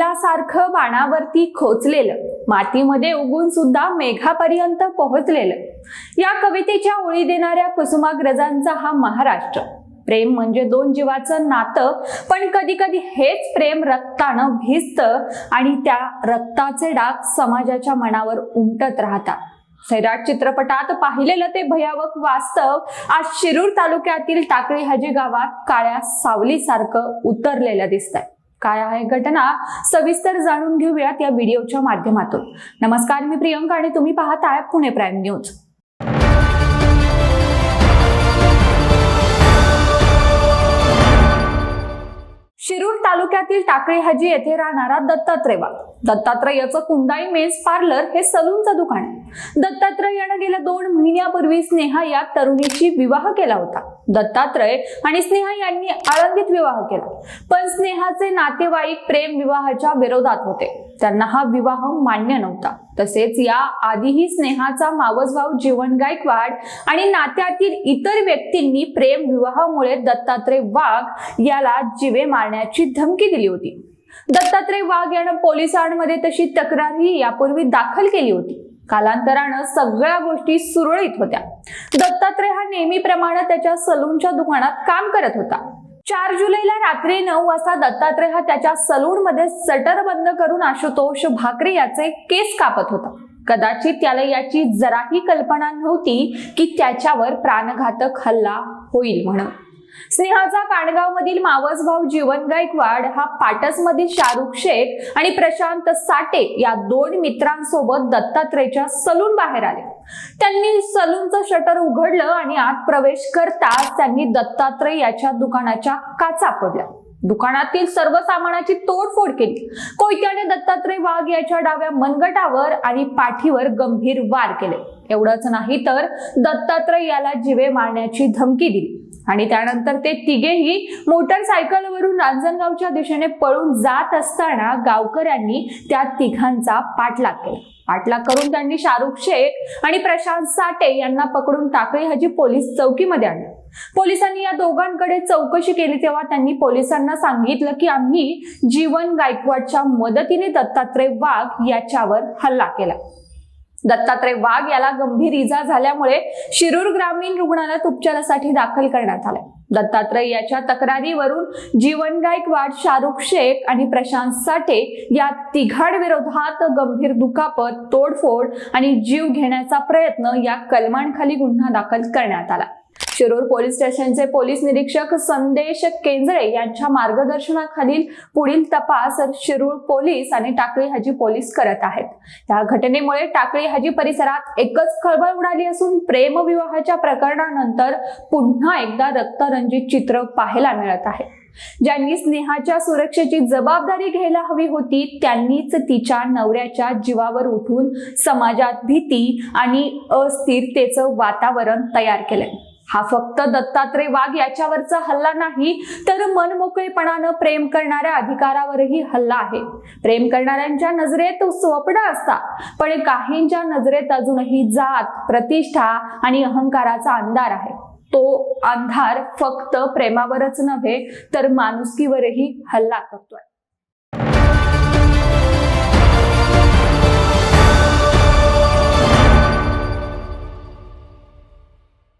बिल्लासारखं बाणावरती खोचलेलं मातीमध्ये उगून सुद्धा मेघापर्यंत पोहोचलेलं. या कवितेच्या ओळी देणाऱ्या कुसुमाग्रजांचा हा महाराष्ट्र. प्रेम म्हणजे दोन जीवाचं नातं पण कधी कधी हेच प्रेम रक्तानं भिजतं आणि त्या रक्ताचे डाग समाजाच्या मनावर उमटत राहतात. सैराट चित्रपटात पाहिलेलं ते भयावक वास्तव आज शिरूर तालुक्यातील टाकळी हजी गावात काळ्या सावलीसारखं उतरलेलं दिसतंय. काय आहे घटना सविस्तर जाणून घेऊयात या व्हिडिओच्या माध्यमातून. नमस्कार मी प्रियंका आणि तुम्ही पाहताय पुणे प्राईम न्यूज. शिरूर तालुक्यातील टाकळी हाजी येथे राहणारा दत्तात्रेवा दत्तात्रयाचं कुंडाई मेन्स पार्लर हे सलूनचं दुकान आहे. दत्तात्रय यानं गेल्या दोन महिन्यापूर्वी स्नेहा या तरुणीशी विवाह केला होता. दत्तात्रय आणि स्नेहा यांनी आळंदीत विवाह केला. पण स्नेहाचे नातेवाईक प्रेम विवाहाच्या विरोधात होते. त्यांना हा विवाह मान्य नव्हता. तसेच या आधीही स्नेहाचा मावस भाऊ जीवन गायकवाड आणि नात्यातील इतर व्यक्तींनी प्रेम विवाहामुळे दत्तात्रय वाघ याला जीवे मारण्याची धमकी दिली होती. दत्तात्रय वाघ यानं पोलिसांमध्ये तशी तक्रारही यापूर्वी दाखल केली होती. कालांतरानं सगळ्या गोष्टी सुरळीत होत्या. दत्तात्रय हा नेहमीप्रमाणे त्याच्या सलूनच्या दुकानात काम करत होता. चार जुलैला रात्री नऊ वाजता दत्तात्रय हा त्याच्या सलून मध्ये सटर बंद करून आशुतोष भाकरे याचे केस कापत होता. कदाचित त्याला याची जराही कल्पना नव्हती की त्याच्यावर प्राणघातक हल्ला होईल म्हणून. स्नेहाचा काणगाव मधील मावस भाऊ जीवन गायकवाड हा पाटस मधील शाहरुख शेख आणि प्रशांत साटे या दोन मित्रांसोबत दत्तात्रेयच्या सलून बाहेर आले. त्यांनी सलूनचं शटर उघडलं आणि आत प्रवेश करताच त्यांनी दत्तात्रय याच्या दुकानाच्या काचा पडल्या दुकानातील सर्व सामानाची तोडफोड केली. कोयत्याने दत्तात्रय वाघ याच्या डाव्या मनगटावर आणि पाठीवर गंभीर वार केले. एवढंच नाही तर दत्तात्रय याला जिवे मारण्याची धमकी दिली. आणि त्यानंतर ते तिघेही मोटरसायकलवरून रांजणगावच्या दिशेने पळून जात असताना गावकऱ्यांनी त्या तिघांचा पाठलाग केला. पाठलाग करून त्यांनी शाहरुख शेख आणि प्रशांत साठे यांना पकडून टाकळी हजी पोलीस चौकीमध्ये आणलं. पोलिसांनी या दोघांकडे चौकशी केली तेव्हा त्यांनी पोलिसांना सांगितलं की आम्ही जीवन गायकवाडच्या मदतीने दत्तात्रय वाघ याच्यावर हल्ला केला. दत्तात्रय वाघ याला गंभीर इजा झाल्यामुळे शिरूर ग्रामीण रुग्णालयात उपचारासाठी दाखल करण्यात आले दत्तात्रय याच्या तक्रारीवरून जीवन गायकवाड शाहरुख शेख आणि प्रशांत साठे या तिघांविरोधात गंभीर दुखापत तोडफोड आणि जीव घेण्याचा प्रयत्न या कलमांखाली गुन्हा दाखल करण्यात आला. शिरूर पोलीस स्टेशनचे पोलीस निरीक्षक संदेश केंजळे यांच्या मार्गदर्शनाखालील पुढील तपास शिरूर पोलीस आणि टाकळी हाजी पोलीस करत आहेत. या घटनेमुळे टाकळी हाजी परिसरात एकच खळबळ उडाली असून प्रेमविवाहाच्या प्रकरणानंतर पुन्हा एकदा रक्तरंजित चित्र पाहायला मिळत आहे. ज्यांनी स्नेहाच्या सुरक्षेची जबाबदारी घ्यायला हवी होती त्यांनीच तिच्या नवऱ्याच्या जीवावर उठून समाजात भीती आणि अस्थिरतेचं वातावरण तयार केलंय. हा फक्त दत्तात्रय वाघ याच्यावरचा हल्ला नाही तर मनमोकळेपणानं प्रेम करणाऱ्या अधिकारावरही हल्ला आहे. प्रेम करणाऱ्यांच्या नजरेत स्वप्न असतात पण काहींच्या नजरेत अजूनही जात प्रतिष्ठा आणि अहंकाराचा अंधार आहे. तो अंधार फक्त प्रेमावरच नव्हे तर माणुसकीवरही हल्ला करतोय.